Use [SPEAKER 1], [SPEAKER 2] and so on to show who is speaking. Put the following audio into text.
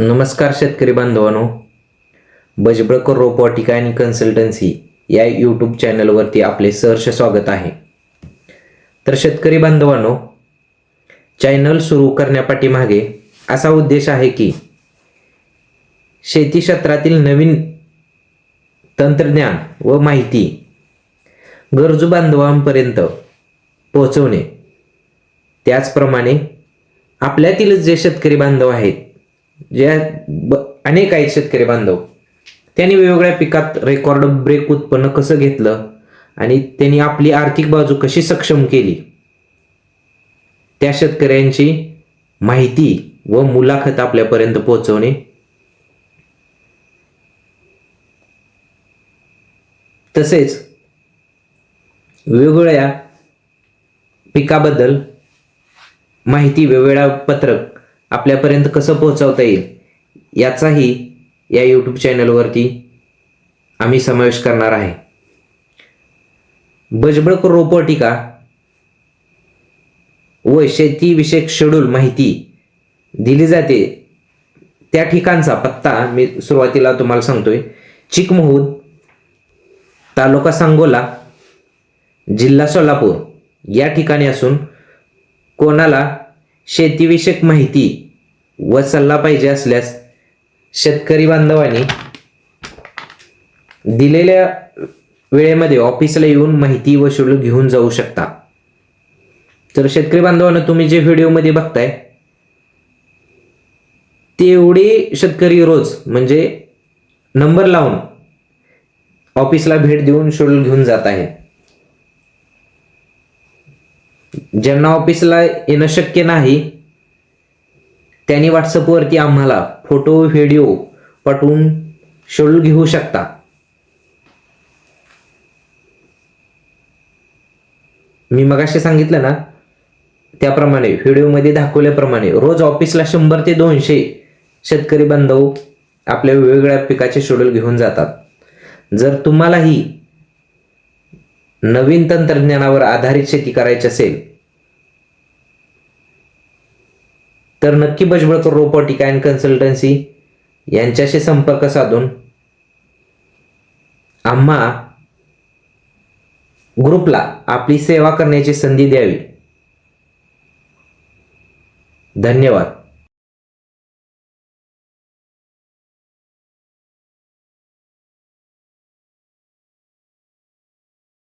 [SPEAKER 1] नमस्कार शेतकरी बांधवांनो. बजब्रकर रोपवाटिका आणि कन्सल्टन्सी या यूट्यूब चॅनलवरती आपले सहर्ष स्वागत आहे. तर शेतकरी बांधवांनो चॅनल सुरू करण्यापाठीमागे असा उद्देश आहे की शेती क्षेत्रातील नवीन तंत्रज्ञान व माहिती गरजू बांधवांपर्यंत पोहोचवणे. त्याचप्रमाणे आपल्यातीलच जे शेतकरी बांधव आहेत ज्या अनेक आहेत शेतकरी बांधव. त्यांनी वेगवेगळ्या पिकात रेकॉर्ड ब्रेक उत्पन्न कसं घेतलं आणि त्यांनी आपली आर्थिक बाजू कशी सक्षम केली? त्या शेतकऱ्यांची माहिती व मुलाखत आपल्यापर्यंत पोहोचवणे. तसेच वेगवेगळ्या पिकाबद्दल माहिती वेगवेगळ्या पत्रक आपल्यापर्यंत कसं पोहोचवता येईल याचाही या यूट्यूब चॅनलवरती आम्ही समावेश करणार आहे. बजबळक रोपवाटिका व शेतीविषयक शेड्यूल माहिती दिली जाते. त्या ठिकाणचा पत्ता मी सुरुवातीला तुम्हाला सांगतोय. चिकमहूद तालुका सांगोला जिल्हा सोलापूर. या ठिकाणी असून कोणाला शेतीविषयक माहिती व सल्ला पाहिजे असल्यास शेतकरी बांधवांनी दिलेल्या वेळेमध्ये ऑफिसला येऊन माहिती व शेड्यूल घेऊन जाऊ शकता. तर शेतकरी बांधवांना तुम्ही जे व्हिडिओमध्ये बघताय तेवढे शेतकरी रोज म्हणजे नंबर लावून ऑफिसला भेट देऊन शेड्यूल घेऊन जात आहे ज्यांना ऑफिसला येणं शक्य नाही त्यांनी व्हॉट्सअपवरती आम्हाला फोटो व्हिडिओ पाठवून शेड्यूल घेऊ शकता. मी मगाशी सांगितलं ना त्याप्रमाणे व्हिडिओमध्ये दाखवल्याप्रमाणे रोज ऑफिसला शंभर ते दोनशे शेतकरी बांधव आपल्या वेगवेगळ्या पिकाचे शेड्यूल घेऊन जातात. जर तुम्हालाही नवीन तंत्रज्ञानावर आधारित शेती करायची असेल तर नक्की बजबळकर रोबोटिक अँड कन्सल्टन्सी यांच्याशी संपर्क साधून आम्हा ग्रुपला आपली सेवा करण्याची संधी द्यावी. धन्यवाद.